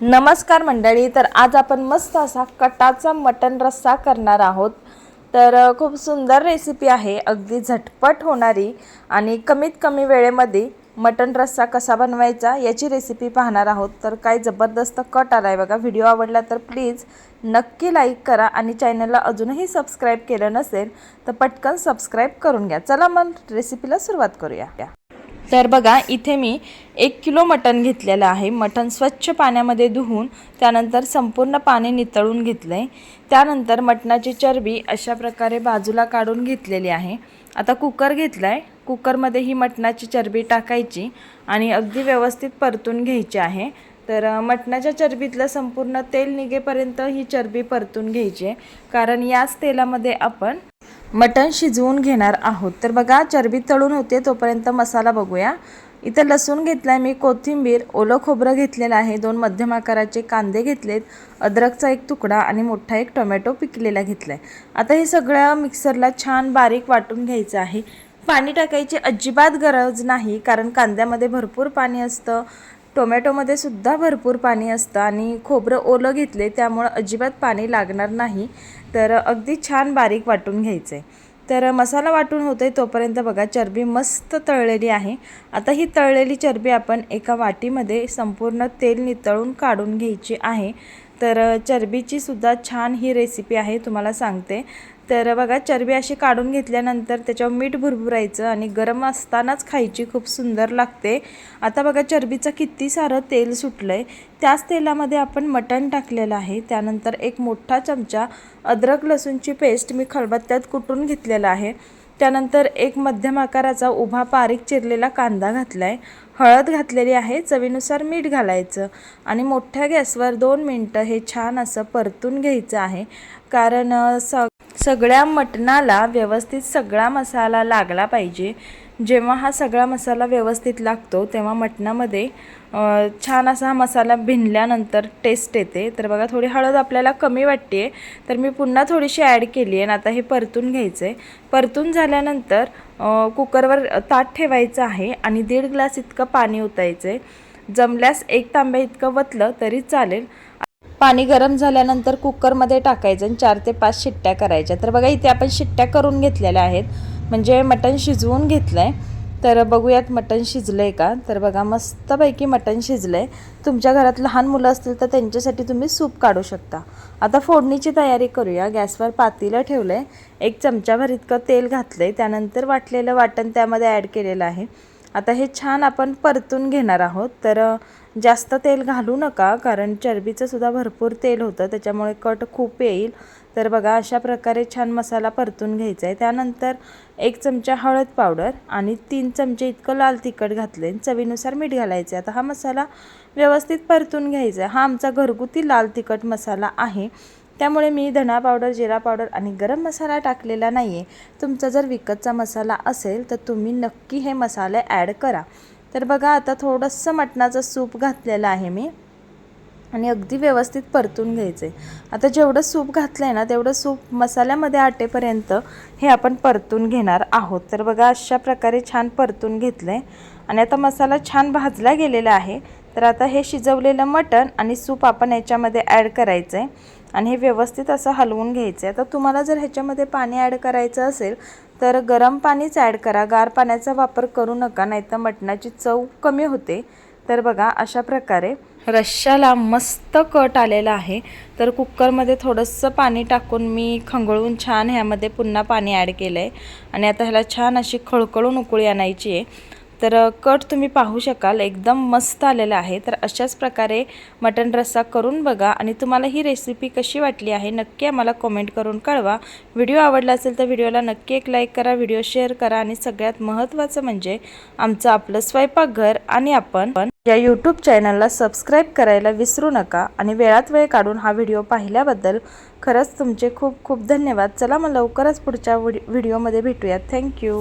नमस्कार मंडळी तर आज आपण मस्त असा कटाचा मटन रस्सा करणार आहोत. तर खूप सुंदर रेसिपी आहे अगदी झटपट होणारी आणि कमीत कमी वेळेमध्ये मटन रस्सा कसा बनवायचा याची रेसिपी पाहणार आहोत. तर काय जबरदस्त कट आला आहे बघा व्हिडिओ आवडला तर प्लीज नक्की लाईक करा आणि चॅनलला अजूनही सबस्क्राईब केलं नसेल तर पटकन सबस्क्राईब करून घ्या. चला मग रेसिपीला सुरुवात करूया. तर बघा इथे मी एक किलो मटण घेतलेलं आहे. मटण स्वच्छ पाण्यामध्ये धुवून त्यानंतर संपूर्ण पाणी नितळून घेतलं आहे त्यानंतर मटणाची चरबी अशा प्रकारे बाजूला काढून घेतलेली आहे. आता कुकर घेतला आहे कुकरमध्ये ही मटणाची चरबी टाकायची आणि अगदी व्यवस्थित परतून घ्यायची आहे. तर मटणाच्या चरबीतलं संपूर्ण तेल निघेपर्यंत ही चरबी परतून घ्यायची आहे. कारण याच तेलामध्ये आपण मटण शिजवून घेणार आहोत. तर बघा चरबी तळून होते तोपर्यंत मसाला बघूया. इथं लसूण घेतला आहे मी कोथिंबीर ओलं खोबरं घेतलेलं आहे दोन मध्यम आकाराचे कांदे घेतलेत अद्रकचा एक तुकडा आणि मोठा एक टोमॅटो पिकलेला घेतला आहे आता हे सगळं मिक्सरला छान बारीक वाटून घ्यायचं आहे. पाणी टाकायची अजिबात गरज नाही कारण कांद्यामध्ये भरपूर पाणी असतं. टोमॅटोमध्ये सुद्धा भरपूर पाणी असतं आणि खोबरं ओलं घेतले त्यामुळं अजिबात पाणी लागणार नाही. तर अगदी छान बारीक वाटून घ्यायचं आहे तर मसाला वाटून होतोय तोपर्यंत बघा चरबी मस्त तळलेली आहे. आता ही तळलेली चरबी आपण एका वाटीमध्ये संपूर्ण तेल नितळून काढून घ्यायची आहे. तर चरबीची सुद्धा छान ही रेसिपी आहे तुम्हाला सांगते. तर बघा चरबी अशी काढून घेतल्यानंतर त्याच्यावर मीठ भुरभुरायचं आणि गरम असतानाच खायची खूप सुंदर लागते. आता बघा चरबीचं किती सारं तेल सुटलं आहे त्याच तेलामध्ये आपण मटण टाकलेलं आहे. त्यानंतर एक मोठा चमचा अद्रक लसूणची पेस्ट मी खलबत्त्यात कुटून घेतलेला आहे. त्यानंतर एक मध्यम आकाराचा उभा बारीक चिरलेला कांदा घातला आहे हळद घातलेली आहे चवीनुसार मीठ घालायचं आणि मोठ्या गॅसवर दोन मिनटं हे छान असं परतून घ्यायचं आहे. कारण स सगळ्या मटणाला व्यवस्थित सगळा मसाला लागला पाहिजे. जेव्हा हा सगळा मसाला व्यवस्थित लागतो तेव्हा मटणामध्ये छान असा हा मसाला भिनल्यानंतर टेस्ट येते. तर बघा थोडी हळद आपल्याला कमी वाटते तर मी पुन्हा थोडीशी ॲड केली आहे आणि आता हे परतून घ्यायचं आहे परतून झाल्यानंतर कुकरवर ताट ठेवायचं आहे आणि दीड ग्लास इतकं पाणी ओतायचं आहे जमल्यास एक तांब्या इतकं वतलं तरी चालेल. पाणी गरम झाल्यानंतर कुकरमध्ये टाकायचं आणि चार ते पाच शिट्ट्या करायच्या. तर बघा इथे आपण शिट्ट्या करून घेतलेल्या आहेत. म्हणजे मटण शिजवून घेतलं आहे तर बघूयात मटण शिजलं आहे का? तर बघा मस्तपैकी मटण शिजलं आहे तुमच्या घरात लहान मुलं असतील तर त्यांच्यासाठी तुम्ही सूप काढू शकता. आता फोडणीची तयारी करूया. गॅसवर पातीला ठेवलं आहे एक चमचाभर इतकं तेल घातलं आहे त्यानंतर वाटलेलं वाटण त्यामध्ये ॲड केलेलं आहे. आता हे छान आपण परतून घेणार आहोत. तर जास्त तेल घालू नका कारण चरबीचं सुद्धा भरपूर तेल होतं त्याच्यामुळे कट खूप येईल. तर बघा अशा प्रकारे छान मसाला परतून घ्यायचा आहे. त्यानंतर एक चमचा हळद पावडर आणि तीन चमचे इतकं लाल तिखट घातले चवीनुसार मीठ घालायचे आता हा मसाला व्यवस्थित परतून घ्यायचा आहे. हा आमचा घरगुती लाल तिखट मसाला आहे. त्यामुळे मी धना पावडर जिरा पावडर आणि गरम मसाला टाकलेला नाही आहे तुमचा जर विकतचा मसाला असेल तर तुम्ही नक्की हे मसाले ॲड करा. तर बघा आता थोडंसं मटणाचं सूप घातलेलं आहे मी. आणि अगदी व्यवस्थित परतून घ्यायचं आहे आता जेवढं सूप घातलं आहे ना तेवढं सूप मसाल्यामध्ये आटेपर्यंत हे आपण परतून घेणार आहोत. तर बघा अशा प्रकारे छान परतून घेतलं आहे आणि आता मसाला छान भाजला गेलेला आहे. तर आता हे शिजवलेलं मटण आणि सूप आपण याच्यामध्ये ॲड करायचं आहे आणि हे व्यवस्थित असं हलवून घ्यायचं आहे आता तुम्हाला जर ह्याच्यामध्ये पाणी ॲड करायचं असेल तर गरम पाणीच ॲड करा. गार पाण्याचा वापर करू नका नाहीतर मटणाची चव कमी होते. तर बघा अशा प्रकारे रश्श्याला मस्त कट आलेला आहे. तर कुकरमध्ये थोडंसं पाणी टाकून मी खंगळून छान ह्यामध्ये पुन्हा पाणी ॲड केलं आहे आणि आता ह्याला छान अशी खळखळून उकळी आणायची आहे. तर कट तुम्ही पाहू शकाल. एकदम मस्त आलेला आहे. तर अशाच प्रकारे मटण रस्सा करून बघा आणि तुम्हाला ही रेसिपी कशी वाटली आहे नक्की आम्हाला कमेंट करून कळवा. व्हिडिओ आवडला असेल तर व्हिडिओला नक्की एक लाईक करा व्हिडिओ शेअर करा आणि सगळ्यात महत्त्वाचं म्हणजे आमचं आपलं स्वयंपाकघर आणि आपण या यूट्यूब चॅनलला सबस्क्राईब करायला विसरू नका आणि वेळात वेळ काढून हा व्हिडिओ पाहिल्याबद्दल खरंच तुमचे खूप खूप धन्यवाद. चला मग लवकरच पुढच्या व्हिडिओमध्ये भेटूयात. थँक्यू